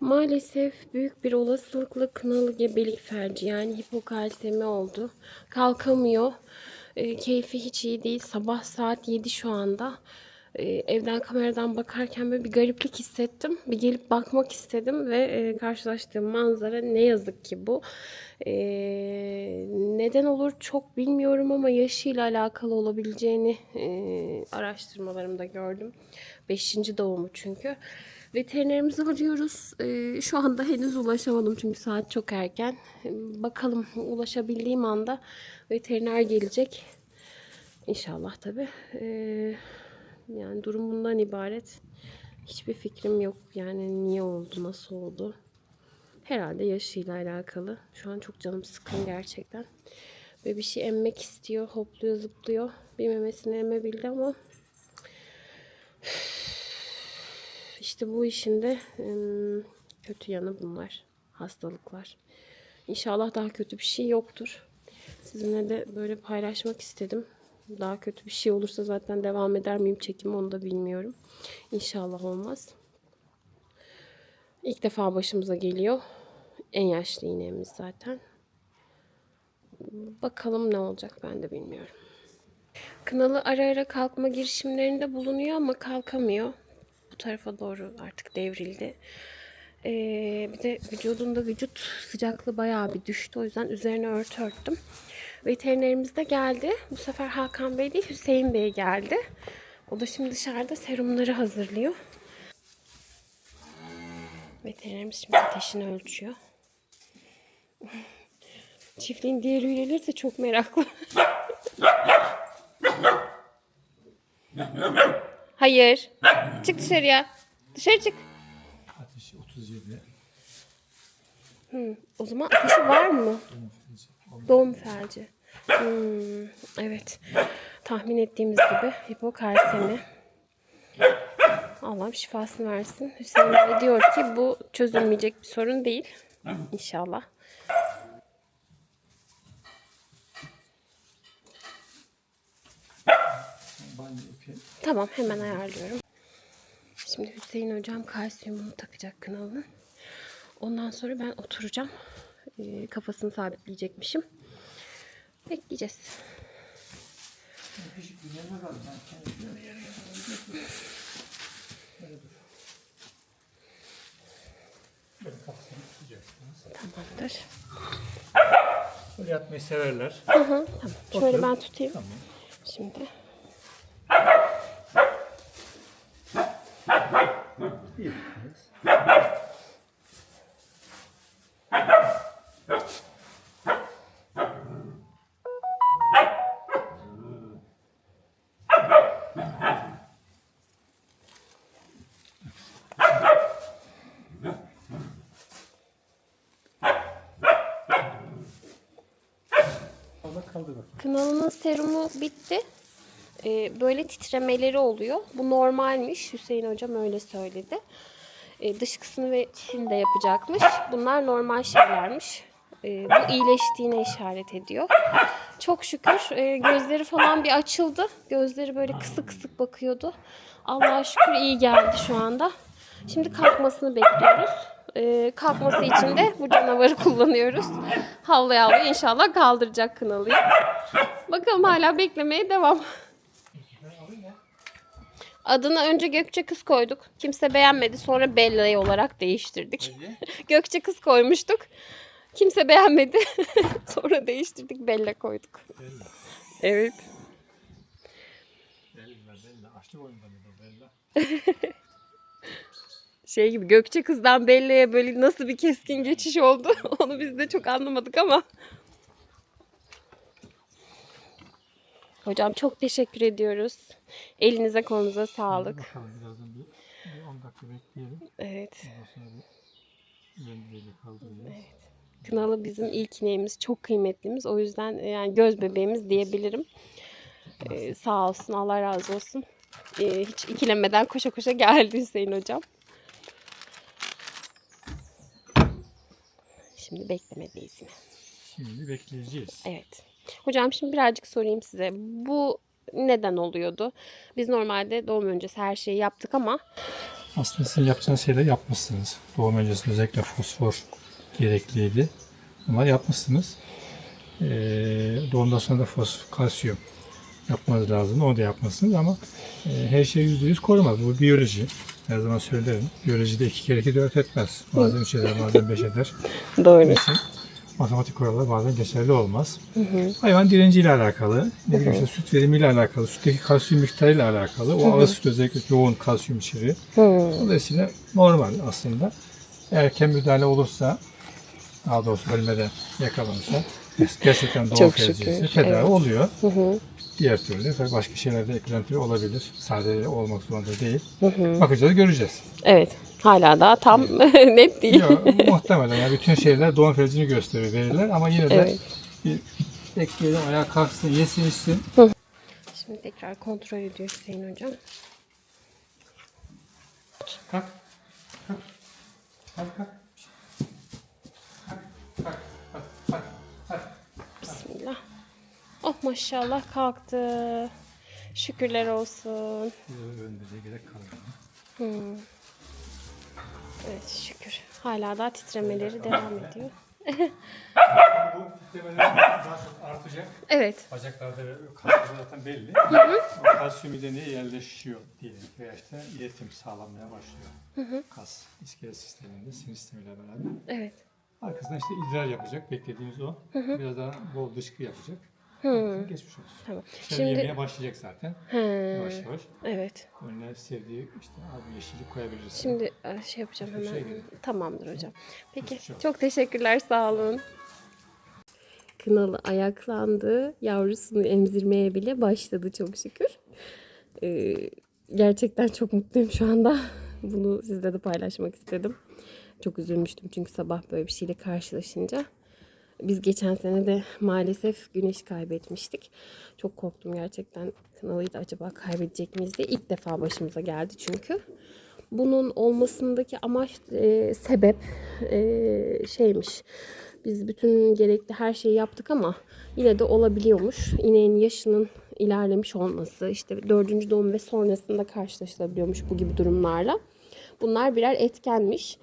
Maalesef büyük bir olasılıkla kınalı gebelik felci yani hipokalsemi oldu. Kalkamıyor. E, keyfi hiç iyi değil. Sabah saat 7 şu anda. E, evden kameradan bakarken böyle bir gariplik hissettim. Bir gelip bakmak istedim ve e, karşılaştığım manzara ne yazık ki bu. E, neden olur çok bilmiyorum ama yaşıyla alakalı olabileceğini e, araştırmalarımda gördüm. Beşinci doğumu çünkü. Veterinerimizi arıyoruz. Ee, şu anda henüz ulaşamadım çünkü saat çok erken. Bakalım ulaşabildiğim anda veteriner gelecek. İnşallah tabii. Ee, yani durum bundan ibaret. Hiçbir fikrim yok. Yani niye oldu, nasıl oldu. Herhalde yaşıyla alakalı. Şu an çok canım sıkkın gerçekten. Ve bir şey emmek istiyor. Hopluyor, zıplıyor. Bir memesini emebildi ama İşte bu işin de kötü yanı bunlar. Hastalıklar. İnşallah daha kötü bir şey yoktur. Sizinle de böyle paylaşmak istedim. Daha kötü bir şey olursa zaten devam eder miyim çekimi onu da bilmiyorum. İnşallah olmaz. İlk defa başımıza geliyor. En yaşlı iğnemiz zaten. Bakalım ne olacak ben de bilmiyorum. Kınalı ara ara kalkma girişimlerinde bulunuyor ama kalkamıyor. Tarafa doğru artık devrildi. Ee, bir de vücudunda vücut sıcaklığı bayağı bir düştü. O yüzden üzerine örtü örttüm. Veterinerimiz de geldi. Bu sefer Hakan Bey değil Hüseyin Bey geldi. O da şimdi dışarıda serumları hazırlıyor. Veterinerimiz şimdi ateşini ölçüyor. Çiftliğin diğer üyeleri de çok meraklı. Hayır. Çık dışarıya. Dışarı çık. Ateşi 37. O zaman ateşi var mı? Doğum felci. Hmm, evet. Tahmin ettiğimiz gibi hipokalsemi. Allah'ım şifasını versin. Hüseyin Bey diyor ki bu çözülmeyecek bir sorun değil. İnşallah. Banyo ipi. Tamam hemen ayarlıyorum. Şimdi Hüseyin hocam kalsiyumunu takacak kanalının. Ondan sonra ben oturacağım. Ee, kafasını sabitleyecekmişim. Bekleyeceğiz. Ben. Tamamdır. Böyle yatmayı severler. Hı hı, tamam. Şöyle ben tutayım. Tamam. Şimdi. Bir. Allah kaldır bakayım. Kınalının serumu bitti. Ee, böyle titremeleri oluyor. Bu normalmiş. Hüseyin hocam öyle söyledi. Ee, dışkısını ve çişini de yapacakmış. Bunlar normal şeylermiş. Ee, bu iyileştiğine işaret ediyor. Çok şükür e, gözleri falan bir açıldı. Gözleri böyle kısık kısık bakıyordu. Allah'a şükür iyi geldi şu anda. Şimdi kalkmasını bekliyoruz. Ee, kalkması için de bu canavarı kullanıyoruz. Havlaya havlaya inşallah kaldıracak kınalıyı. Bakalım hala beklemeye devam. Adını önce Gökçe Kız koyduk. Kimse beğenmedi. Sonra Bella olarak değiştirdik. Gökçe Kız koymuştuk. Kimse beğenmedi. sonra değiştirdik Bella koyduk. Bella. Evet. Bella, Bella. Açlık oyundan da Bella. Şey gibi Gökçe Kız'dan Bella'ya böyle nasıl bir keskin geçiş oldu. Onu biz de çok anlamadık ama. Hocam çok teşekkür ediyoruz. Elinize kolunuza sağlık. Bakalım birazdan bir, bir 10 dakika bekleyelim. Evet. Ondan sonra bir mendiliyle kaldıracağız. Kınalı bizim ilk ineğimiz. Çok kıymetlimiz. O yüzden e, yani göz bebeğimiz diyebilirim. Ee, sağ olsun. Allah razı olsun. Ee, hiç ikilemeden koşa koşa geldi Hüseyin hocam. Şimdi beklemedeyiz yine. Şimdi bekleyeceğiz. Evet. Hocam şimdi birazcık sorayım size. Bu neden oluyordu? Biz normalde doğum öncesi her şeyi yaptık ama Aslında sizin yapacağınız şeyleri yapmışsınız. Doğum öncesinde özellikle fosfor gerekliydi. Ama yapmışsınız. Ee, doğumdan sonra da fosfor, kalsiyum yapmanız lazım. Onu da yapmışsınız ama e, her şey yüzde yüz korumaz. Bu biyoloji. Her zaman söylerim. Biyolojide iki kere iki dört etmez. Bazen üç eder, bazen beş eder. Doğru. Kesin. Matematik kuralları bazen geçerli olmaz. Hayvan direnciyle alakalı, ne bileyim işte süt verimiyle alakalı, sütteki kalsiyum miktarıyla alakalı. O ağız süt özellikle yoğun kalsiyum içeriyor. Dolayısıyla normal aslında. Erken müdahale olursa, daha doğrusu ölmeden yakalanırsa gerçekten doğum Çok şükür, tedavi evet. oluyor. Diğer türlü tabii başka şeylerde eklenti olabilir. Sadece olmak zorunda değil. Bakacağız, göreceğiz. Evet. Hala daha tam net değil. Yok, muhtemelen yani bütün şeyler doğum felcini gösteriyor veriler ama yine de Evet. bir bekleyelim ayağa kalksın, yesin içsin. Şimdi tekrar kontrol ediyor Hüseyin hocam. Kalk. Kalk kalk. Kalk. Oh maşallah kalktı. Şükürler olsun. Öndürüye gerek kalmadı. Hmm. Evet şükür. Hala daha titremeleri devam ediyor. Bu titremeler artacak. Evet. Bacaklarda kaslarda zaten belli. O kalsiyum ideneye yerleşiyor diyelim. Veya işte iletim sağlanmaya başlıyor. Kas, iskelet sisteminde, sinir sistemiyle beraber. Evet. Arkasından işte idrar yapacak. Beklediğimiz o. Biraz daha bol dışkı yapacak. Geçmiş olsun. Tamam. Şimdi Şimdi yemeye başlayacak zaten. He, Yavaş yavaş. evet. Önüne sevdiği işte abi yeşillik koyabiliriz. Şimdi e, şey yapacağım Hiçbir hemen. şey Tamamdır hocam. Peki yok. çok teşekkürler sağ olun. Kınalı ayaklandı. Yavrusunu emzirmeye bile başladı çok şükür. Ee, gerçekten çok mutluyum şu anda. Bunu sizle de paylaşmak istedim. Çok üzülmüştüm çünkü sabah böyle bir şeyle karşılaşınca. Biz geçen sene de maalesef güneş kaybetmiştik. Çok korktum gerçekten. Kınalıyı da acaba kaybedecek miyiz diye. ilk defa başımıza geldi çünkü. Bunun olmasındaki amaç, e, sebep e, şeymiş. Biz bütün gerekli her şeyi yaptık ama yine de olabiliyormuş. İneğin yaşının ilerlemiş olması, işte dördüncü doğum ve sonrasında karşılaşılabiliyormuş bu gibi durumlarla. Bunlar birer etkenmiş.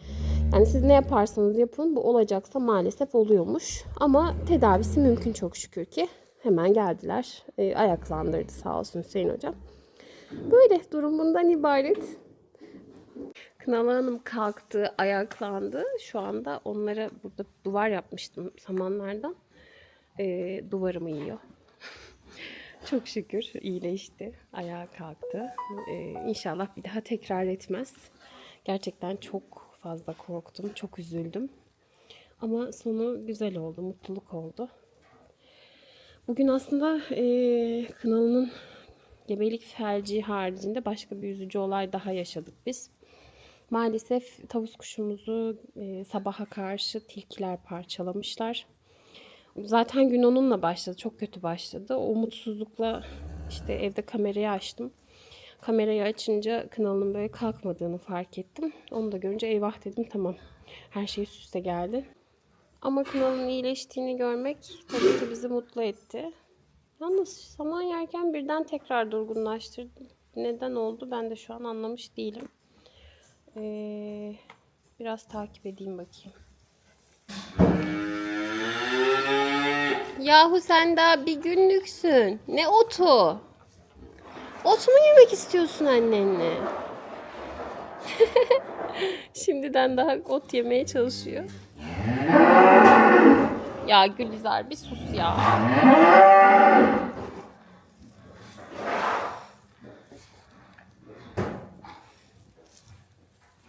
Yani siz ne yaparsanız yapın bu olacaksa maalesef oluyormuş. Ama tedavisi mümkün çok şükür ki. Hemen geldiler. E, ayaklandırdı sağ olsun Hüseyin hocam. Böyle durum bundan ibaret. Kınalı Hanım kalktı, ayaklandı. Şu anda onlara burada duvar yapmıştım samanlardan. E, duvarımı yiyor. Çok şükür iyileşti. Ayağa kalktı. E, inşallah bir daha tekrar etmez. Gerçekten çok fazla korktum. Çok üzüldüm. Ama sonu güzel oldu. Mutluluk oldu. Bugün aslında e, Kınalı'nın gebelik felci haricinde başka bir üzücü olay daha yaşadık biz. Maalesef tavus kuşumuzu e, sabaha karşı tilkiler parçalamışlar. Zaten gün onunla başladı. Çok kötü başladı. O mutsuzlukla işte evde kamerayı açtım. Kamerayı açınca Kınalı'nın böyle kalkmadığını fark ettim. Onu da görünce eyvah dedim tamam. Her şey üst üste geldi. Ama Kınalı'nın iyileştiğini görmek tabii ki bizi mutlu etti. Yalnız saman yerken birden tekrar durgunlaştırdı. Neden oldu ben de şu an anlamış değilim. Ee, biraz takip edeyim bakayım. Yahu sen daha bir günlüksün. Ne otu? Ot mu yemek istiyorsun annenle? Şimdiden daha ot yemeye çalışıyor. Ya Gülizar bir sus ya.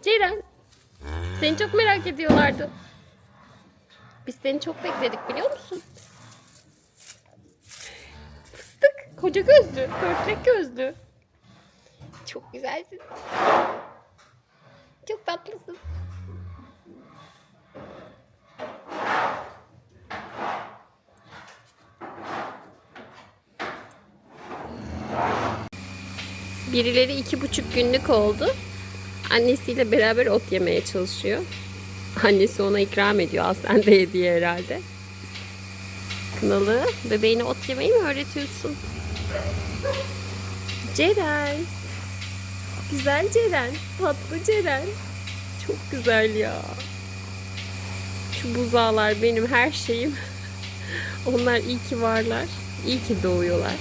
Ceren. Seni çok merak ediyorlardı. Biz seni çok bekledik biliyor musun? Koca gözlü. Pörtlek gözlü. Çok güzelsin. Çok tatlısın. Birileri iki buçuk günlük oldu. Annesiyle beraber ot yemeye çalışıyor. Annesi ona ikram ediyor. Al sen de ye diye herhalde. Kınalı bebeğine ot yemeyi mi öğretiyorsun? Ceren. Güzel Ceren. Tatlı Ceren. Çok güzel ya. Şu buzağlar benim her şeyim. Onlar iyi ki varlar. İyi ki doğuyorlar.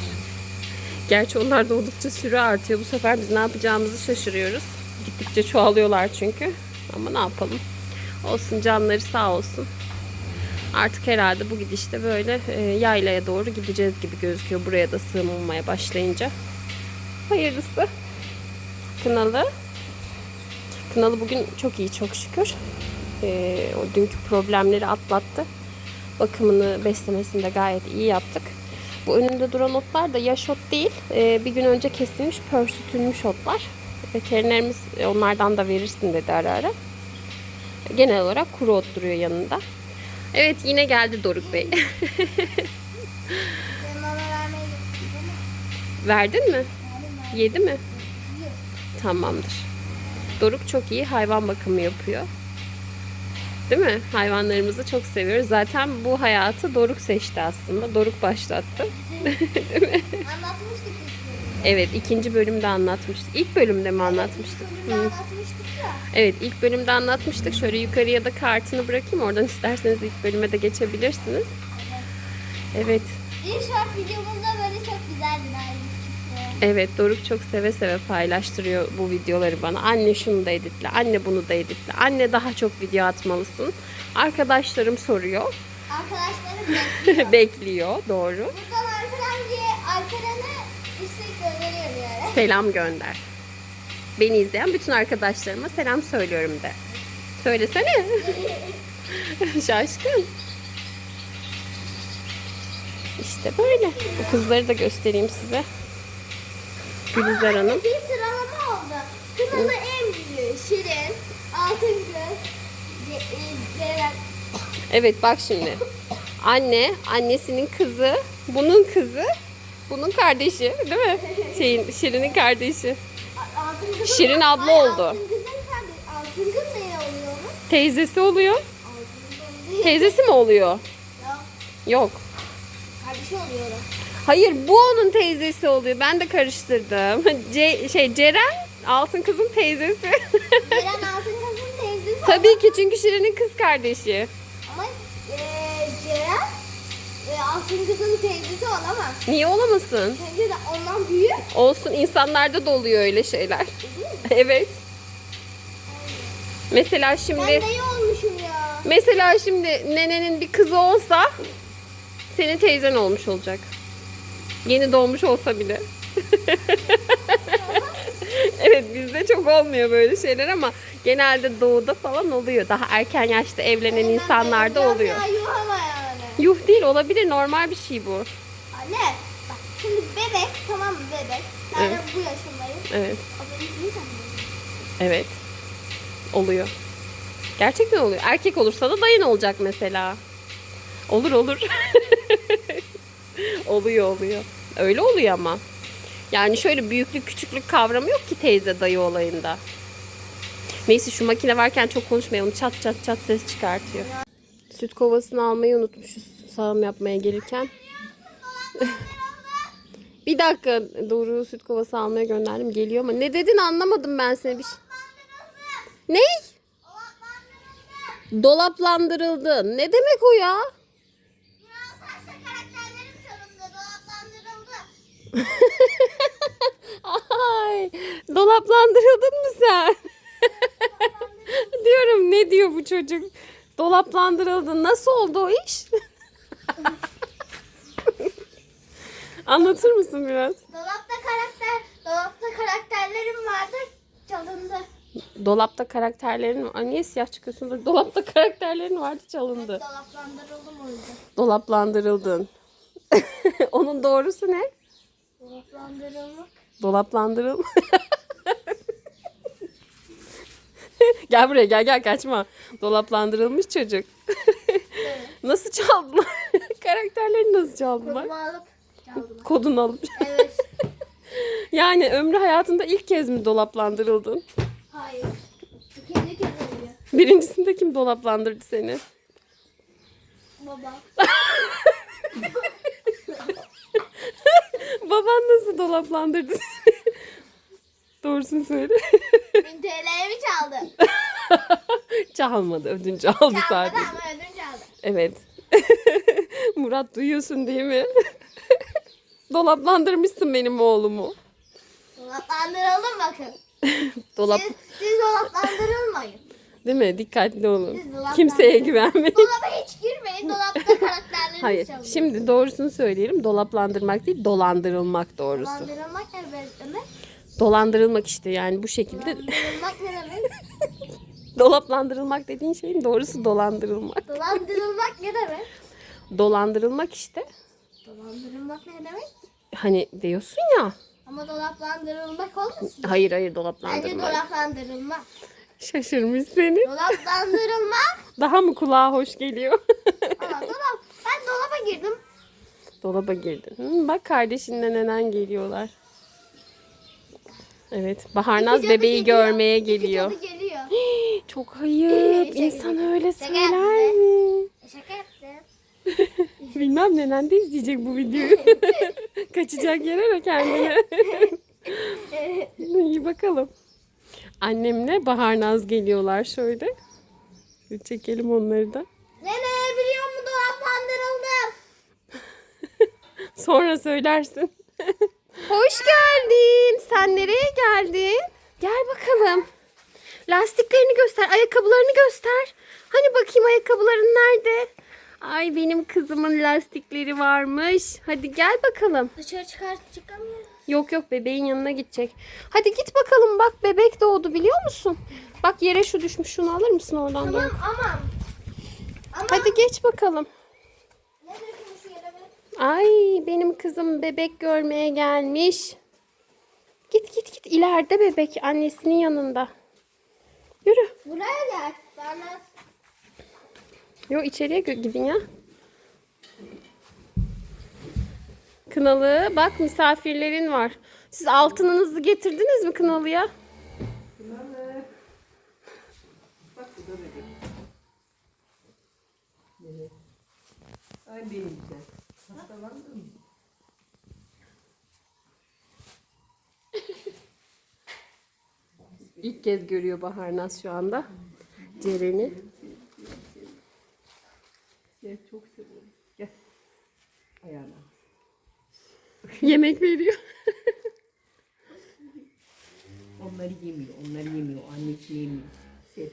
Gerçi onlar doğdukça sürü artıyor. Bu sefer biz ne yapacağımızı şaşırıyoruz. Gittikçe çoğalıyorlar çünkü. Ama ne yapalım. Olsun canları sağ olsun. Artık herhalde bu gidişte böyle e, yaylaya doğru gideceğiz gibi gözüküyor. Buraya da sığmamaya başlayınca. Hayırlısı. Kınalı. Kınalı bugün çok iyi çok şükür. E, o dünkü problemleri atlattı. Bakımını, beslemesini de gayet iyi yaptık. Bu önünde duran otlar da yaş ot değil. e, bir gün önce kesilmiş, pörsütülmüş otlar. Veterinerimiz onlardan da verirsin dedi ara ara. Genel olarak kuru ot duruyor yanında. Evet yine geldi Doruk Bey. Verdin mi? Yedi mi? Tamamdır. Doruk çok iyi hayvan bakımı yapıyor. Değil mi? Hayvanlarımızı çok seviyoruz. Zaten bu hayatı Doruk seçti aslında. Doruk başlattı. İlk bölümde. Evet ikinci bölümde anlatmıştık. İlk bölümde mi anlatmıştık? İlk bölümde Hı. anlatmıştık ya. Evet ilk bölümde anlatmıştık. Şöyle yukarıya da kartını bırakayım. Oradan isterseniz ilk bölüme de geçebilirsiniz. Evet. Bir short videomuzda böyle çok Nail çıktı. Evet Doruk çok seve seve paylaştırıyor bu videoları bana. Anne şunu da editle, anne bunu da editle. Anne daha çok video atmalısın. Arkadaşlarım soruyor. Arkadaşlarım bekliyor. Bekliyor. Doğru. Buradan Alperen'e yani. Selam gönder. Beni izleyen bütün arkadaşlarıma selam söylüyorum de. Söylesene. Şaşkın. İşte böyle. Bu kızları da göstereyim size. Gülizar Hanım. Bir sıralama oldu. Kınalı en büyüğü Şirin, Altın Ce- e, Ceren. Evet bak şimdi. Anne, annesinin kızı, bunun kızı, bunun kardeşi değil mi? Şeyin, Şirin'in kardeşi. Altın Kız'ın Şirin abla Ay, oldu. Altın Kız'ın kardeşi. Altın Kız ne oluyor? Teyzesi oluyor. Altın Kız değil. Teyzesi mi oluyor? Ya, Yok. kardeşi oluyor. Hayır bu onun teyzesi oluyor. Ben de karıştırdım. Ce, şey Ceren Altın kızın teyzesi. Ceren Altın Kız'ın teyzesi. Tabii ki çünkü Şirin'in kız kardeşi. E, Ceren e, Altın Kız'ın teyzesi olamaz. Niye olamasın? Çünkü de ondan büyük. Olsun insanlarda da oluyor öyle şeyler. evet. Mesela şimdi Ben dayı olmuşum ya. mesela şimdi nenenin bir kızı olsa senin teyzen olmuş olacak. Yeni doğmuş olsa bile. evet bizde çok olmuyor böyle şeyler ama genelde doğuda falan oluyor. Daha erken yaşta evlenen Ben insanlarda oluyor. Ya, ama yani. Yuh değil olabilir normal bir şey bu. Anne bak şimdi bebek tamam mı bebek. Ben Evet. bu yaşındayım. Evet. İyi Evet. Oluyor. Gerçekten oluyor. Erkek olursa da dayın olacak mesela. Olur olur. oluyor oluyor. Öyle oluyor ama. Yani şöyle büyüklük küçüklük kavramı yok ki teyze dayı olayında. Neyse şu makine varken çok konuşmayalım. Çat çat çat ses çıkartıyor. Süt kovasını almayı unutmuşuz sağım yapmaya gelirken. bir dakika Doğru süt kovası almaya gönderdim. Geliyor ama ne dedin anlamadım ben seni. Bir şey... Ne? Dolaplandırıldı. Ne demek o ya? Ay, dolaplandırıldın mı sen? Diyorum ne diyor bu çocuk? Dolaplandırıldı. Nasıl oldu o iş? Anlatır mısın biraz? Dolapta karakter, dolapta karakterlerim vardı, çalındı. Dolapta karakterlerin Ay niye siyah çıkıyorsun? Dolapta karakterlerin vardı çalındı. Dolaplandırıldım o yüzden. Dolaplandırıldın. Onun doğrusu ne? Dolaplandırılmak. Dolaplandırıl. gel buraya gel gel kaçma. Dolaplandırılmış çocuk. nasıl çaldılar? Karakterleri nasıl çaldılar? Kodumu alıp çaldılar. Kodunu alıp. Evet. yani ömrü hayatında ilk kez mi dolaplandırıldın? Hayır. İkinci kez oluyor. Birincisinde kim dolaplandırdı seni? Baba. Baban nasıl dolaplandırdı seni? Doğrusunu söyle. 1000 TL'ye mi çaldın? Çalmadı. Ödünç aldı Çalmadı sadece. ama ödünç aldı. Evet. Murat duyuyorsun değil mi? Dolaplandırmışsın benim oğlumu. Dolaplandıralım bakın. Dolap Siz, siz dolaplandırılmayın. değil mi? Dikkatli olun. Kimseye güvenmeyin. Dolaba hiç girmeyin. Dolapta karakterleriniz Hayır. çalıyor. Şimdi doğrusunu söyleyelim. Dolaplandırmak değil, dolandırılmak doğrusu. Dolandırılmak ne demek? Dolandırılmak işte yani bu şekilde. Dolandırılmak ne demek? Dolaplandırılmak dediğin şeyin doğrusu dolandırılmak. Dolandırılmak ne demek? Dolandırılmak işte. Dolandırılmak ne demek? Hani diyorsun ya. Ama dolaplandırılmak olmasın? Hayır hayır Bence dolaplandırmak. dolaplandırılmak. Şaşırmış seni. Dolaplandırılmak. Daha mı kulağa hoş geliyor? Ama dolap. Ben dolaba girdim. Dolaba girdin. Hı, bak kardeşinle nenen geliyorlar. Evet. Baharnaz İki cadı bebeği geliyor. görmeye İki geliyor. cadı geliyor. Çok ayıp. Şaka İnsan öyle Şaka söyler yaptı. mi? E, Şaka yaptım. Bilmem nenen de izleyecek bu videoyu. Kaçacak yer ara kendine. İyi bakalım. Annemle Baharnaz geliyorlar şöyle. Bir çekelim onları da. Nene biliyor musun dolaplandırıldım. Sonra söylersin. Hoş geldin. Sen nereye geldin? Gel bakalım. Lastiklerini göster, ayakkabılarını göster. Hani bakayım ayakkabıların nerede? Ay benim kızımın lastikleri varmış. Hadi gel bakalım. Dışarı çıkar çıkamıyorum. Yok yok bebeğin yanına gidecek. Hadi git bakalım bak bebek doğdu biliyor musun? Bak yere şu düşmüş şunu alır mısın oradan Tamam ama. Hadi geç bakalım. Ne dökülmüş yere be? Ay benim kızım bebek görmeye gelmiş. Git git git ileride bebek annesinin yanında. Yürü. Buraya gel. Bana. Yo içeriye gidin ya. Kınalı bak misafirlerin var. Siz altınınızı getirdiniz mi kınalıya? Ay benim güzel. İlk kez görüyor Baharnaz şu anda. Ceren'i. Gel çok seviyorum. Gel. Ayağına. Yemek veriyor. Onları yemiyor. Onları yemiyor. Annesi yemiyor. Sev.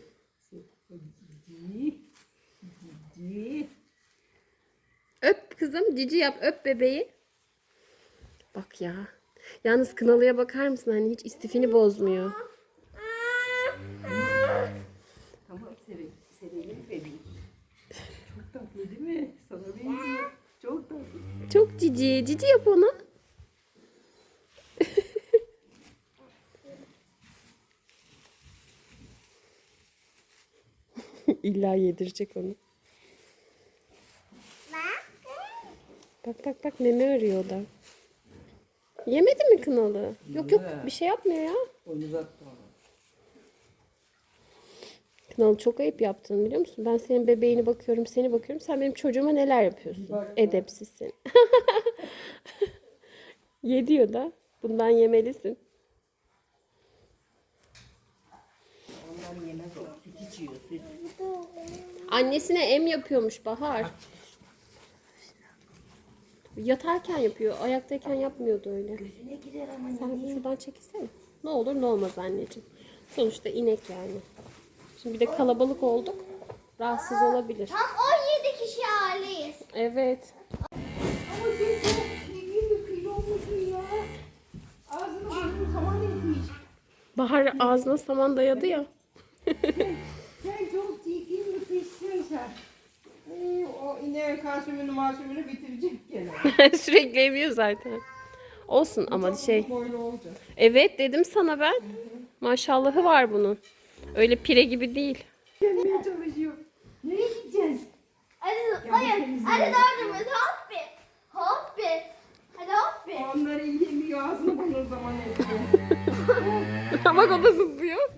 Sev. Cici. Cici. Öp kızım cici yap öp bebeği. Bak ya. Yalnız kınalıya bakar mısın? Hani hiç istifini bozmuyor. Tamam sevelim. Sevelim bebeğim. Çok tatlı değil mi? Sana benziyor. Çok tatlı. Çok cici. Cici yap ona. İlla yedirecek onu. Bak bak bak meme arıyor da. Yemedi mi kınalı? Yok yok bir şey yapmıyor ya. Onu uzattı ona. Kınalı çok ayıp yaptın biliyor musun? Ben senin bebeğine bakıyorum, seni bakıyorum. Sen benim çocuğuma neler yapıyorsun? Edepsizsin. Ye diyor da. Bundan yemelisin. Onlar yemez o. Süt içiyor süt. Annesine em yapıyormuş Bahar. Yatarken yapıyor. Ayaktayken yapmıyordu öyle. Gözüne girer ama. Sen şuradan çekilsene. Ne olur ne olmaz anneciğim. Sonuçta inek yani. Şimdi bir de kalabalık olduk. Rahatsız olabilir. Tam 17 kişi aileyiz. Evet. Ama. Bahar ağzına saman dayadı ya. Sen çok çirkin bir kızsın sen. Ee, o ineğin kalsiyumunu malsiyumunu bitirecek gene. Sürekli emiyor zaten. Olsun ama şey. Evet dedim sana ben. Maşallahı var bunun. Öyle pire gibi değil. Gelmeye çalışıyor. Nereye gideceğiz? Hadi zıplayın. Hadi dördümüz hop bir. Hop bir. Hadi hop bir. Onları yemiyor ağzını burnunu zaman ediyor. Bak o da zıplıyor.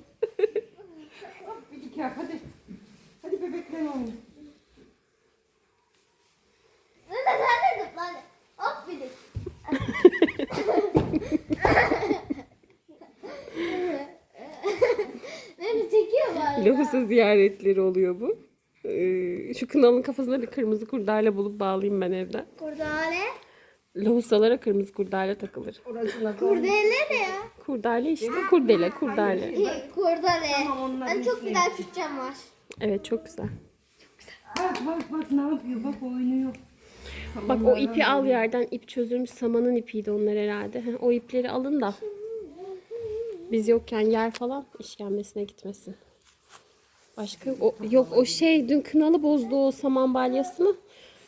Hop bir iki hadi. Hadi bebekle oynayın. Nene sen de zıpla hadi. Hop bir. kasa ziyaretleri oluyor bu. Ee, şu kınalın kafasına bir kırmızı kurdale bulup bağlayayım ben evden. Kurdale. Lohusalara kırmızı kurdale takılır. Orasına Kurdele ne ya? Kurdale işte kurdele kurdale. Kurdale. Tamam, Ben çok güzel Türkçem var. Evet çok güzel. Bak bak bak ne yapıyor bak oynuyor. Bak o ipi al yerden ip çözülmüş samanın ipiydi onlar herhalde. Heh, O ipleri alın da biz yokken yer falan işkembesine gitmesin. Başka o, yok o şey dün kınalı bozdu o saman balyasını.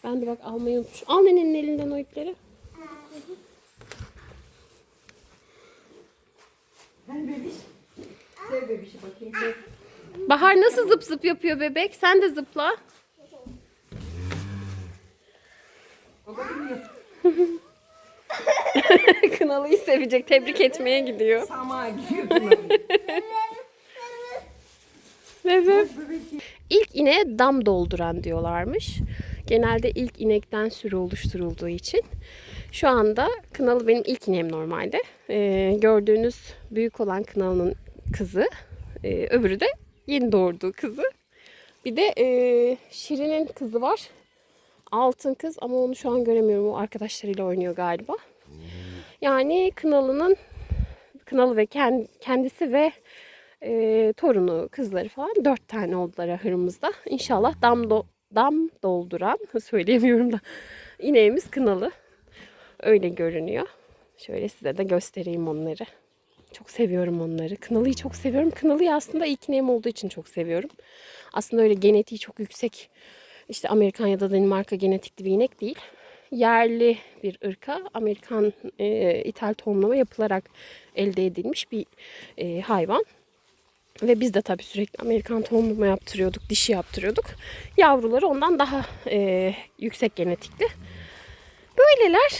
Ben de bak almayı unutmuşum. Al nenenin elinden o ipleri. Hani bebiş. Sev bebişi bakayım. Sev. Bahar nasıl zıp zıp yapıyor bebek? Sen de zıpla. Baba. Kınalıyı sevecek. Tebrik etmeye gidiyor. Sama gidiyor. Bebek İlk ineğe dam dolduran diyorlarmış. Genelde ilk inekten sürü oluşturulduğu için. Şu anda Kınalı benim ilk ineğim normalde. Ee, gördüğünüz büyük olan Kınalı'nın kızı. Ee, öbürü de yeni doğurduğu kızı. Bir de e, Şirin'in kızı var. Altın kız ama onu şu an göremiyorum. O arkadaşlarıyla oynuyor galiba. Yani Kınalı'nın Kınalı ve kend- kendisi ve e, torunu, kızları falan dört tane oldular ahırımızda. İnşallah dam, do- dam dolduran, söyleyemiyorum da ineğimiz kınalı. Öyle görünüyor. Şöyle size de göstereyim onları. Çok seviyorum onları. Kınalıyı çok seviyorum. Kınalıyı aslında ilk ineğim olduğu için çok seviyorum. Aslında öyle genetiği çok yüksek. İşte Amerikan ya da Danimarka genetikli bir inek değil. Yerli bir ırka Amerikan e, ithal tohumlama yapılarak elde edilmiş bir e, hayvan. Ve biz de tabii sürekli Amerikan tohumlama yaptırıyorduk, dişi yaptırıyorduk. Yavruları ondan daha e, yüksek genetikli. Böyleler.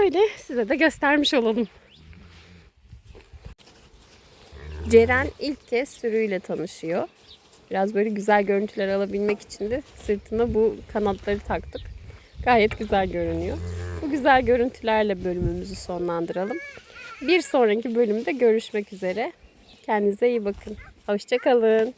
Öyle size de göstermiş olalım. Ceren ilk kez sürüyle tanışıyor. Biraz böyle güzel görüntüler alabilmek için de sırtına bu kanatları taktık. Gayet güzel görünüyor. Bu güzel görüntülerle bölümümüzü sonlandıralım. Bir sonraki bölümde görüşmek üzere. Kendinize iyi bakın. Hoşçakalın.